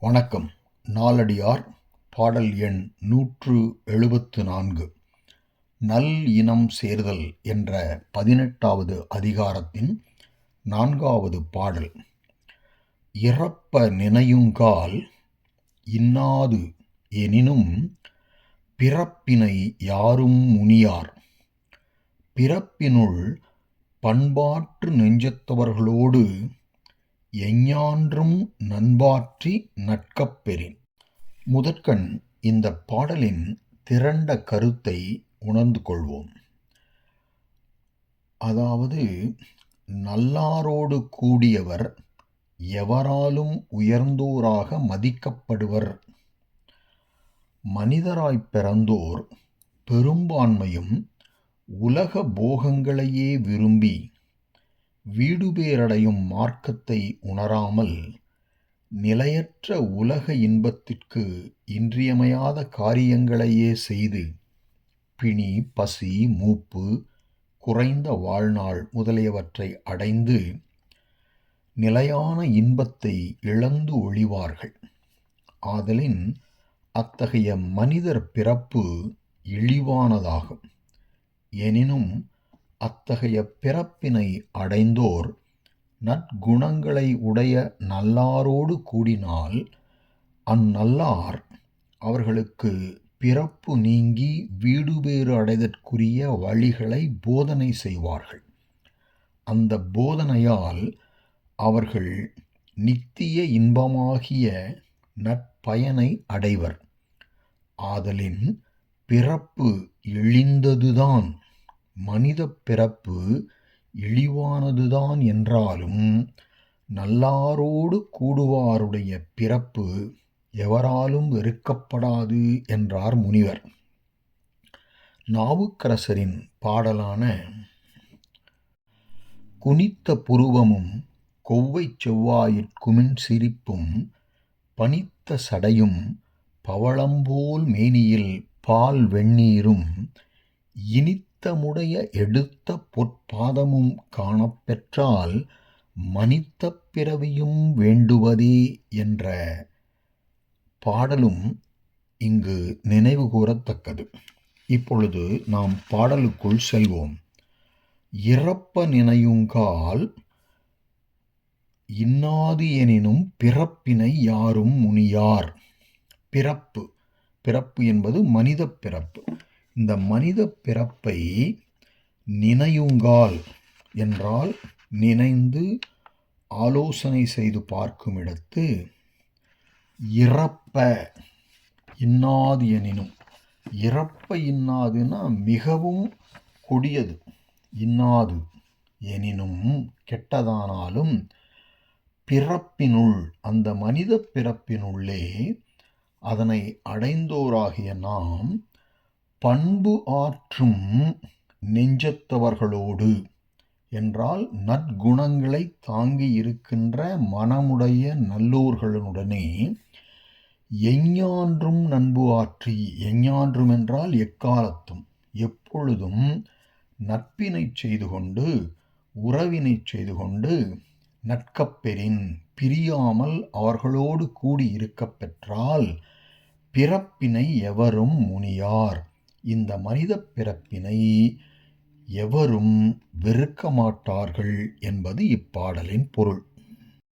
வணக்கம். நாலடியார் பாடல் எண் நூற்று எழுபத்து நான்கு நல் இனம் சேர்தல் என்ற பதினெட்டாவது அதிகாரத்தின் நான்காவது பாடல். இறப்ப நினையுங்கால் இன்னாது எனினும் பிறப்பினை யாரும் முனியார். பிறப்பினுள் பண்பாற்று நெஞ்சத்தவர்களோடு எஞ்ஞான்றும் நண்பாற்றி நட்கப் பெறின். முதற்கண் இந்த பாடலின் திரண்ட கருத்தை உணர்ந்து கொள்வோம். அதாவது நல்லாரோடு கூடியவர் எவராலும் உயர்ந்தோராக மதிக்கப்படுவர். மனிதராய்ப் பிறந்தோர் பெரும்பான்மையும் உலக போகங்களையே விரும்பி வீடுபேரடையும் மார்க்கத்தை உணராமல் நிலையற்ற உலக இன்பத்திற்கு இன்றியமையாத காரியங்களையே செய்து பிணி பசி மூப்பு குறைந்த வாழ்நாள் முதலியவற்றை அடைந்து நிலையான இன்பத்தை இழந்து ஒழிவார்கள். ஆதலின் அத்தகைய மனிதர் பிறப்பு இழிவானதாகும். எனினும் அத்தகைய பிறப்பினை அடைந்தோர் நற்குணங்களை உடைய நல்லாரோடு கூடினால் அந்நல்லார் அவர்களுக்கு பிறப்பு நீங்கி வீடுபேறு அடைதற்குரிய வழிகளை போதனை செய்வார்கள். அந்த போதனையால் அவர்கள் நித்திய இன்பமாகிய நற்பயனை அடைவர். ஆதலின் பிறப்பு இழிந்ததுதான். மனித பிறப்பு இழிவானதுதான் என்றாலும் நல்லாரோடு கூடுவாருடைய பிறப்பு எவராலும் வெறுக்கப்படாது என்றார் முனிவர். நாவுக்கரசரின் பாடலான குனித்த புருவமும் கொவ்வை செவ்வாயிற்குமின் சிரிப்பும் பனித்த சடையும் பவளம்போல் மேனியில் பால் வெந்நீரும் இனித்தமுடைய எடுத்த பொற்பாதமும் காணப்பெற்றால் மனித்த பிறவியும் வேண்டுவதே என்ற பாடலும் இங்கு நினைவு கூறத்தக்கது. இப்பொழுது நாம் பாடலுக்குள் செல்வோம். இறப்ப நினையுங்கால் இன்னாது எனினும் பிறப்பினை யாரும் முனியார். பிறப்பு பிறப்பு என்பது மனித பிறப்பு. இந்த மனித பிறப்பை நினையுங்கால் என்றால் நினைந்து ஆலோசனை செய்து பார்க்கும் இடத்து இறப்ப இன்னாது எனினும். இறப்ப இன்னாதுன்னா மிகவும் கொடியது. இன்னாது எனினும் கெட்டதானாலும் பிறப்பினுள் அந்த மனித பிறப்பினுள்ளே அதனை அடைந்தோராகிய நாம் பண்பு ஆற்றும் நெஞ்சத்தவர்களோடு என்றால் நற்குணங்களை தாங்கி இருக்கின்ற மனமுடைய நல்லோர்களுடனே எஞ்ஞான்றும் நண்பு ஆற்றி எஞ்ஞான்றும் என்றால் எக்காலத்தும் எப்பொழுதும் நட்பினை செய்து கொண்டு உறவினை செய்து கொண்டு நட்கப்பெறின் பிரியாமல் அவர்களோடு கூடி இருக்கப் பெற்றால் பிறப்பினை எவரும் முனியார். இந்த மனித பிறப்பினை எவரும் வெறுக்க மாட்டார்கள் என்பது இப்பாடலின் பொருள்.